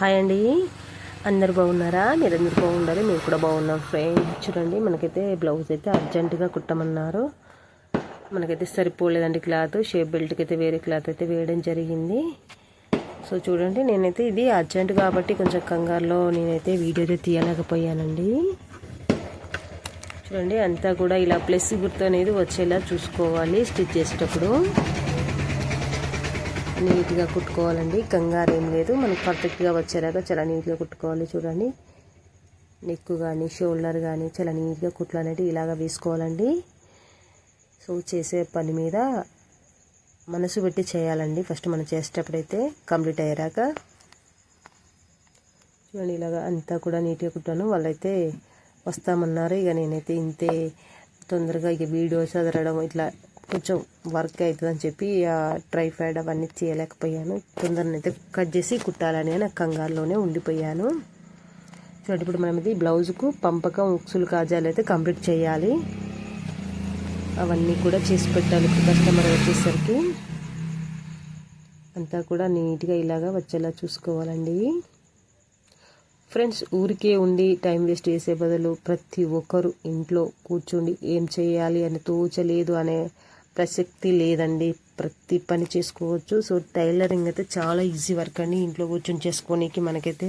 Hi అండి. అందరు బాగున్నారా? మీరందరూ బాగుండాలి. మేము కూడా బాగున్నాం ఫ్రెండ్. చూడండి మనకైతే బ్లౌజ్ అయితే అర్జెంటుగా కుట్టమన్నారు. మనకైతే సరిపోలేదండి క్లాత్. షేప్ బెల్ట్కి అయితే వేరే క్లాత్ అయితే వేయడం జరిగింది. సో చూడండి నేనైతే ఇది అర్జెంట్ కాబట్టి కొంచెం కంగారులో నేనైతే వీడియో అయితే తీయలేకపోయానండి. చూడండి అంతా కూడా ఇలా ప్లస్ గుర్తు అనేది వచ్చేలా చూసుకోవాలి స్టిచ్ చేసేటప్పుడు. నీట్గా కుట్టుకోవాలండి. కంగారు ఏం లేదు. మనకు పర్ఫెక్ట్గా వచ్చేలాగా చాలా నీట్గా కుట్టుకోవాలి చూడండి. నెక్ కానీ షోల్డర్ కానీ చాలా నీట్గా కుట్లు అనేవి ఇలాగ వేసుకోవాలండి. సో చేసే పని మీద మనసు పెట్టి చేయాలండి. ఫస్ట్ మనం చేసేటప్పుడైతే కంప్లీట్ అయ్యాక చూడండి ఇలాగ అంతా కూడా నీట్గా కుట్టాను. వాళ్ళైతే వస్తామన్నారు. ఇక నేనైతే ఇంతే తొందరగా ఇక వీడియో చదవడం ఇట్లా కొంచెం వర్క్ అవుతుందని చెప్పి ఆ ఫ్యాడ్ అవన్నీ చేయలేకపోయాను. తొందరనైతే కట్ చేసి కుట్టాలని నాకు కంగారులోనే ఉండిపోయాను. చూడండి ఇప్పుడు మనం ఇది బ్లౌజ్కు పంపకం ఉక్సులు కాజాలు అయితే కంప్లీట్ చేయాలి. అవన్నీ కూడా చేసి పెట్టాలి కస్టమర్ వచ్చేసరికి. అంతా కూడా నీట్గా ఇలాగా వచ్చేలా చూసుకోవాలండి. ఫ్రెండ్స్ ఊరికే ఉండి టైం వేస్ట్ చేసే బదులు ప్రతి ఒక్కరు ఇంట్లో కూర్చుండి ఏం చేయాలి అని తోచలేదు అనే ప్రసక్తి లేదండి. ప్రతి పని చేసుకోవచ్చు. సో టైలరింగ్ అయితే చాలా ఈజీ వర్క్ అండి. ఇంట్లో కూర్చొని చేసుకోనికి మనకైతే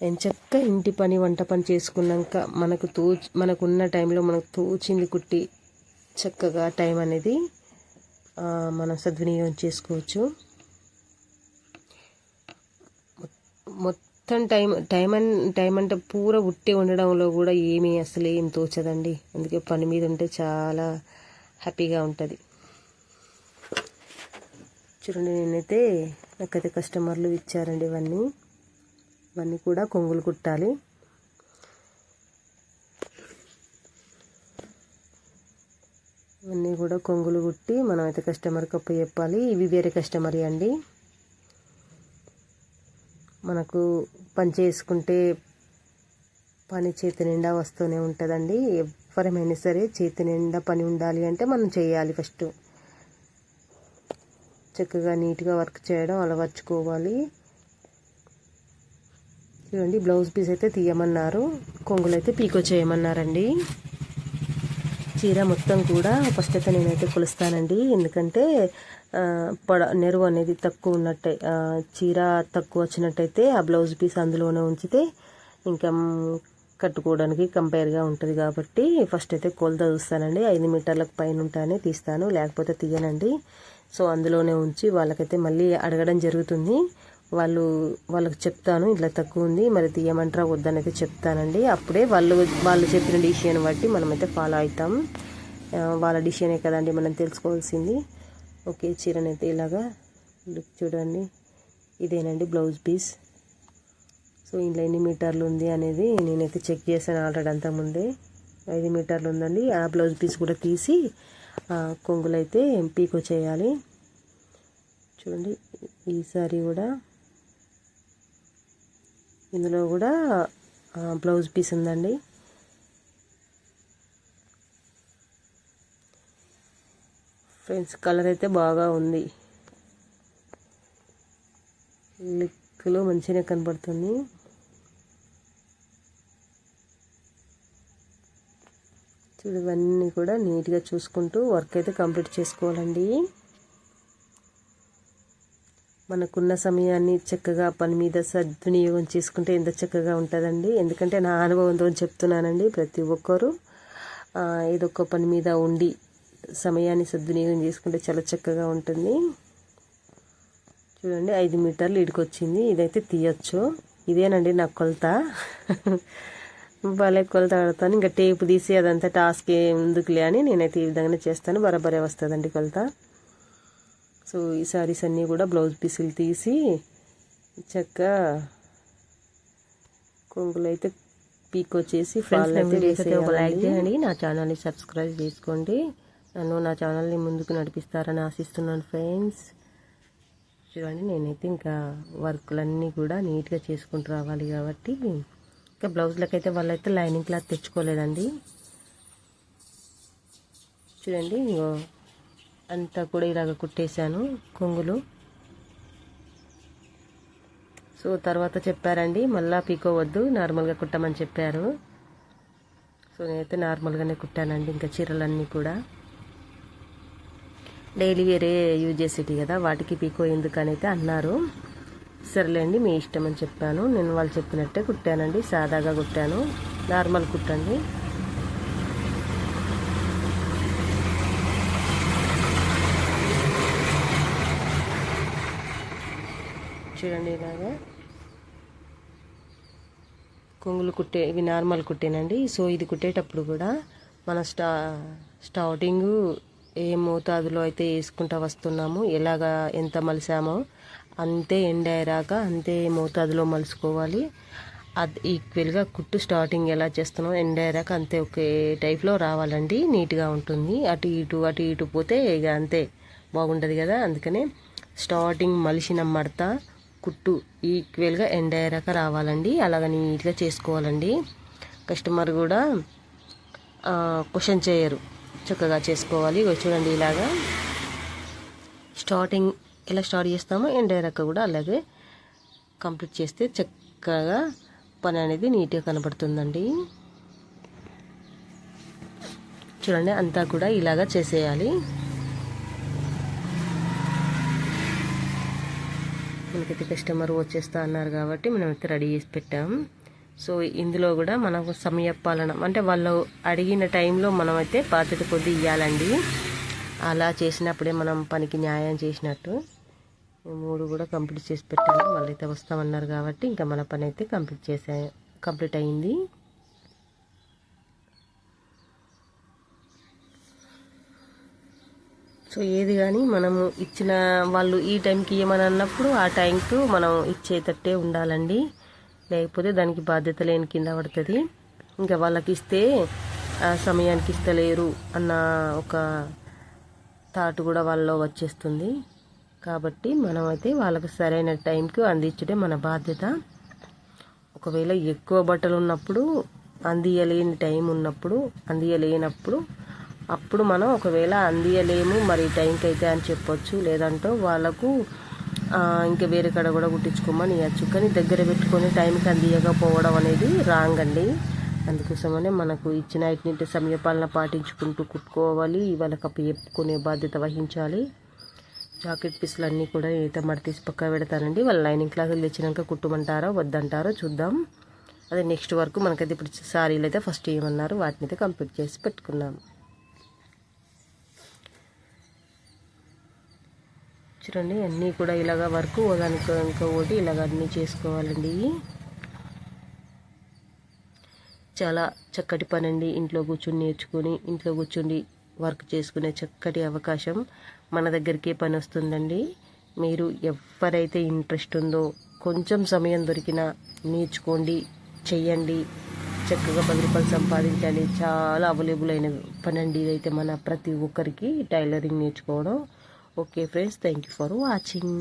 ఎంచక్క ఇంటి పని వంట పని చేసుకున్నాక మనకు తో మనకున్న టైంలో మనకు తోచింది కుట్టి చక్కగా టైం అనేది మనం సద్వినియోగం చేసుకోవచ్చు. మొత్తం టైం టైం అన్ టైం అంటే పూర ఉట్టి ఉండడంలో కూడా ఏమీ అసలు ఏం తోచదండి. అందుకే పని మీద ఉంటే చాలా హ్యాపీగా ఉంటుంది. చూడండి నేనైతే నాకైతే కస్టమర్లు ఇచ్చారండి ఇవన్నీ. ఇవన్నీ కూడా కొంగులు కుట్టాలి. ఇవన్నీ కూడా కొంగులు కుట్టి మనం అయితే కస్టమర్కి అప్పు చెప్పాలి. ఇవి వేరే కస్టమర్ అండి. మనకు పని చేసుకుంటే పని చేతి నిండా వస్తూనే ఉంటుందండి. ఎవరమైనా సరే చేతి నిండా పని ఉండాలి అంటే మనం చేయాలి ఫస్ట్ చక్కగా నీట్గా వర్క్ చేయడం అలవర్చుకోవాలి చూడండి బ్లౌజ్ పీస్ అయితే తీయమన్నారు కొంగులు అయితే పీకో చేయమన్నారండి చీర మొత్తం కూడా ఫస్ట్ అయితే నేనైతే కొలుస్తానండి ఎందుకంటే పొడ నెరువు అనేది తక్కువ ఉన్నట్టే చీర తక్కువ వచ్చినట్టయితే ఆ బ్లౌజ్ పీస్ అందులోనే ఉంచితే ఇంకా కట్టుకోవడానికి కంపేర్గా ఉంటుంది కాబట్టి ఫస్ట్ అయితే కొలత చూస్తానండి. ఐదు మీటర్లకు పైన ఉంటానే తీస్తాను లేకపోతే తీయనండి. సో అందులోనే ఉంచి వాళ్ళకైతే మళ్ళీ అడగడం జరుగుతుంది. వాళ్ళు వాళ్ళకి చెప్తాను ఇట్లా తక్కువ ఉంది మరి తీయమంటారా వద్దని అయితే చెప్తానండి. అప్పుడే వాళ్ళు వాళ్ళు చెప్పిన డిసిషన్ బట్టి మనమైతే ఫాలో అవుతాం. వాళ్ళ డిసిషనే కదండి మనం తెలుసుకోవాల్సింది. ఓకే చీరనైతే ఇలాగా లుక్ చూడండి. ఇదేనండి బ్లౌజ్ పీస్. సో ఇంట్లో ఎన్ని మీటర్లు ఉంది అనేది నేనైతే చెక్ చేశాను ఆల్రెడీ అంతకుముందే ఐదు మీటర్లు ఉందండి. ఆ బ్లౌజ్ పీస్ కూడా తీసి కొంగులు అయితే పీకో చేయాలి చూడండి ఈసారి కూడా. ఇందులో కూడా బ్లౌజ్ పీస్ ఉందండి. ఫ్రెండ్స్ కలర్ అయితే బాగా ఉంది. లిక్లో మంచిగా కనబడుతుంది చూడు ఇవన్నీ కూడా నీట్గా చూసుకుంటూ వర్క్ అయితే కంప్లీట్ చేసుకోవాలండి. మనకున్న సమయాన్ని చక్కగా పని మీద సద్వినియోగం చేసుకుంటే ఎంత చక్కగా ఉంటుందండి. ఎందుకంటే నా అనుభవంతో చెప్తున్నానండి ప్రతి ఒక్కరూ ఏదొక్క పని మీద ఉండి సమయాన్ని సద్వినియోగం చేసుకుంటే చాలా చక్కగా ఉంటుంది. చూడండి ఐదు మీటర్లు ఇడికొచ్చింది ఇదైతే తీయచ్చు. ఇదేనండి నా కొలత. భలే కొలత కడతాను ఇంకా టేపు తీసి అదంతా టాస్క్ ఎందుకులే అని నేనైతే ఈ విధంగానే చేస్తాను. బరాబరే వస్తుందండి కొలత. సో ఈ సారీస్ అన్నీ కూడా బ్లౌజ్ పీసులు తీసి చక్క కొంగులు అయితే పీక్ వచ్చేసి ఒక లైక్ చేయండి. నా ఛానల్ని సబ్స్క్రైబ్ చేసుకోండి. నన్ను నా ఛానల్ని ముందుకు నడిపిస్తారని ఆశిస్తున్నాను ఫ్రెండ్స్ చూడండి నేనైతే ఇంకా వర్క్లన్నీ కూడా నీట్గా చేసుకుంటూ రావాలి కాబట్టి ఇంకా బ్లౌజ్లకు అయితే వాళ్ళైతే లైనింగ్ క్లాత్ తెచ్చుకోలేదండి. చూడండి ఇంకో అంతా కూడా ఇలాగ కుట్టేశాను కొంగులు. సో తర్వాత చెప్పారండి మళ్ళా పీకోవద్దు నార్మల్గా కుట్టమని చెప్పారు. సో నేనైతే నార్మల్గానే కుట్టానండి ఇంకా చీరలన్నీ కూడా. డైలీ వేరే యూజ్ చేసేటి కదా వాటికి పీకో ఎందుకని అయితే అన్నారు. సరేలేండి మీ ఇష్టం అని చెప్పాను. నేను వాళ్ళు చెప్పినట్టే కుట్టానండి సాదాగా కుట్టాను. నార్మల్ కుట్టండి. చూడండి ఇలాగా. కొంగులు కుట్టే ఇవి నార్మల్ కుట్టేనండి. సో ఇది కుట్టేటప్పుడు కూడా మన స్టా స్టార్టింగ్ ఏ మోతాదులో అయితే వేసుకుంటా వస్తున్నామో ఎలాగా ఎంత మలిసామో అంతే ఎండ్ అయ్యాక అంతే మోతాదులో మలుసుకోవాలి అది ఈక్వల్గా కుట్టు స్టార్టింగ్ ఎలా చేస్తున్నాం ఎండ్ అయ్యాక అంతే ఒకే టైప్లో రావాలండి. నీట్గా ఉంటుంది. అటు ఇటు అటు ఇటు పోతే ఇక అంతే బాగుంటుంది కదా. అందుకనే స్టార్టింగ్ మలిసిన మడత కుట్టు ఈక్వల్గా ఎండ్ అయ్యాక రావాలండి. అలాగ నీట్గా చేసుకోవాలండి. కస్టమర్ కూడా క్వశ్చన్ చేయరు. చక్కగా చేసుకోవాలి. చూడండి ఇలాగా. స్టార్టింగ్ ఎలా స్టార్ట్ చేస్తామో ఎండ్ అయ్యాక కూడా అలాగే కంప్లీట్ చేస్తే చక్కగా పని అనేది నీట్గా కనబడుతుందండి. చూడండి అంతా కూడా ఇలాగా చేసేయాలి. మనకైతే కస్టమర్ వచ్చేస్తా అన్నారు కాబట్టి మనమైతే రెడీ చేసి పెట్టాం. సో ఇందులో కూడా మనకు సమయపాలన అంటే వాళ్ళు అడిగిన టైంలో మనమైతే బాధ్యత కొద్ది ఇవ్వాలండి అలా చేసినప్పుడే మనం పనికి న్యాయం చేసినట్టు. మూడు కూడా కంప్లీట్ చేసి పెట్టాలి మళ్ళీ అయితే వస్తామన్నారు కాబట్టి ఇంకా మన పని అయితే కంప్లీట్ చేసా కంప్లీట్ అయింది. సో ఏది కానీ మనము ఇచ్చిన వాళ్ళు ఈ టైంకి ఇవ్వమని అన్నప్పుడు ఆ టైంకు మనం ఇచ్చేటట్టే ఉండాలండి. లేకపోతే దానికి బాధ్యత లేని కింద పడుతుంది. ఇంకా వాళ్ళకి ఇస్తే ఆ సమయానికి ఇస్తలేరు అన్న ఒక థాట్ కూడా వాళ్ళలో వచ్చేస్తుంది. కాబట్టి మనమైతే వాళ్ళకి సరైన టైంకి అందించడే మన బాధ్యత. ఒకవేళ ఎక్కువ బట్టలు ఉన్నప్పుడు అందియలేని టైం ఉన్నప్పుడు అందియలేనప్పుడు అప్పుడు మనం ఒకవేళ అందియలేము మరి టైంకి అయితే అని చెప్పొచ్చు. లేదంటే వాళ్ళకు ఇంకా వేరే కడ కూడా కుట్టించుకోమని ఇవ్వచ్చు కానీ దగ్గర పెట్టుకొని టైంకి అందియకపోవడం అనేది రాంగ్ అండి. అందుకోసమనే మనకు ఇచ్చిన ఇటు సమయపాలన పాటించుకుంటూ కుట్టుకోవాలి. వాళ్ళకి అప్పు చెప్పుకునే బాధ్యత వహించాలి. జాకెట్ పీసులు అన్నీ కూడా అయితే మడతీసి పక్క పెడతానండి. వాళ్ళు లైనింగ్ క్లాసులు తెచ్చినాక కుట్టమంటారో వద్దంటారో చూద్దాం. అదే నెక్స్ట్ వరకు మనకైతే ఇప్పుడు సారీలు అయితే ఫస్ట్ ఏమన్నారు వాటిని అయితే కంప్లీట్ చేసి పెట్టుకున్నాం చూడండి అన్నీ కూడా ఇలాగ వర్క్ దానికి ఇంకా ఒకటి ఇలాగ అన్నీ చేసుకోవాలండి. చాలా చక్కటి పని అండి ఇంట్లో కూర్చుని నేర్చుకొని ఇంట్లో కూర్చుండి వర్క్ చేసుకునే చక్కటి అవకాశం మన దగ్గరికే పని వస్తుందండి మీరు ఎవరైతే ఇంట్రెస్ట్ ఉందో కొంచెం సమయం దొరికినా నేర్చుకోండి చెయ్యండి. చక్కగా పది రూపాయలు సంపాదించాలి. చాలా అవైలబుల్ అయిన పని అండి ఇదైతే మన ప్రతి ఒక్కరికి టైలరింగ్ నేర్చుకోవడం. Okay friends thank you for watching.